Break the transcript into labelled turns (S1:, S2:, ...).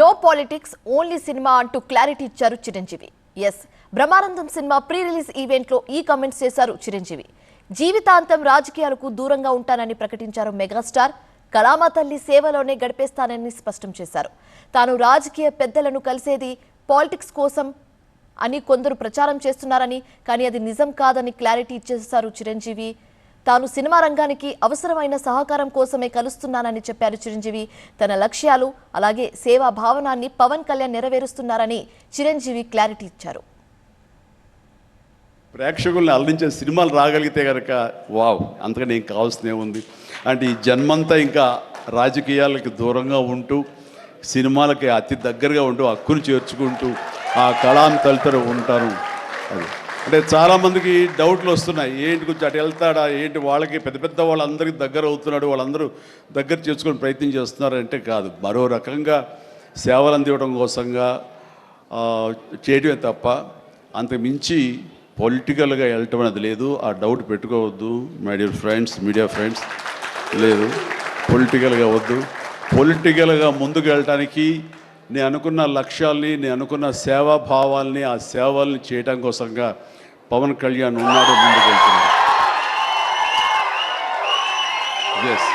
S1: No politics only cinema అంటూ clarity ఇచ్చారు చిరంజీవి. ఎస్ బ్రహ్మానందం సినిమా ప్రీ రిలీజ్ ఈవెంట్లో ఈ కామెంట్స్ చేశారు చిరంజీవి. జీవితాంతం రాజకీయాలకు దూరంగా ఉంటానని ప్రకటించారు మెగాస్టార్ కళామా తల్లి సేవలోనే గడిపేస్తానని స్పష్టం చేశారు. తాను రాజకీయ పెద్దలను కలిసేది పాలిటిక్స్ కోసం అని కొందరు ప్రచారం చేస్తున్నారని కానీ అది నిజం కాదని క్లారిటీ ఇచ్చేశారు చిరంజీవి. తాను సినిమా రంగానికి అవసరమైన సహకారం కోసమే కలుస్తున్నానని చెప్పారు చిరంజీవి. తన లక్ష్యాలు అలాగే సేవా భావనాన్ని పవన్ కళ్యాణ్ నెరవేరుస్తున్నారని చిరంజీవి క్లారిటీ ఇచ్చారు.
S2: ప్రేక్షకుల్ని అలరించే సినిమాలు రాగలిగితే కనుక వావ్ అంతకని ఏం కావాల్సినే ఉంది అంటే ఈ జన్మంతా ఇంకా రాజకీయాలకి దూరంగా ఉంటూ సినిమాలకి అతి దగ్గరగా ఉంటూ హక్కును చేర్చుకుంటూ ఆ కళాన్ని తలుతూ ఉంటాను అది. అంటే చాలామందికి డౌట్లు వస్తున్నాయి. ఏంటి కొంచెం అటు వెళ్తాడా? ఏంటి వాళ్ళకి పెద్ద పెద్ద వాళ్ళందరికీ దగ్గర అవుతున్నాడు. వాళ్ళందరూ దగ్గర చేసుకుని ప్రయత్నం చేస్తున్నారంటే కాదు. మరో రకంగా సేవలు అందివ్వడం కోసంగా చేయటమే చేయడమే తప్ప అంతకు మించి పొలిటికల్గా వెళ్ళటం అనేది లేదు. ఆ డౌట్ పెట్టుకోవద్దు. My dear friends media friends లేదు. పొలిటికల్గా వద్దు. పొలిటికల్గా ముందుకు వెళ్ళటానికి నేను అనుకున్న లక్ష్యాల్ని నేను అనుకున్న సేవా భావాల్ని ఆ సేవల్ని చేయడం కోసంగా పవన్ కళ్యాణ్ ఉన్నాడు ముందుకు వెళ్తున్నాడు ఎస్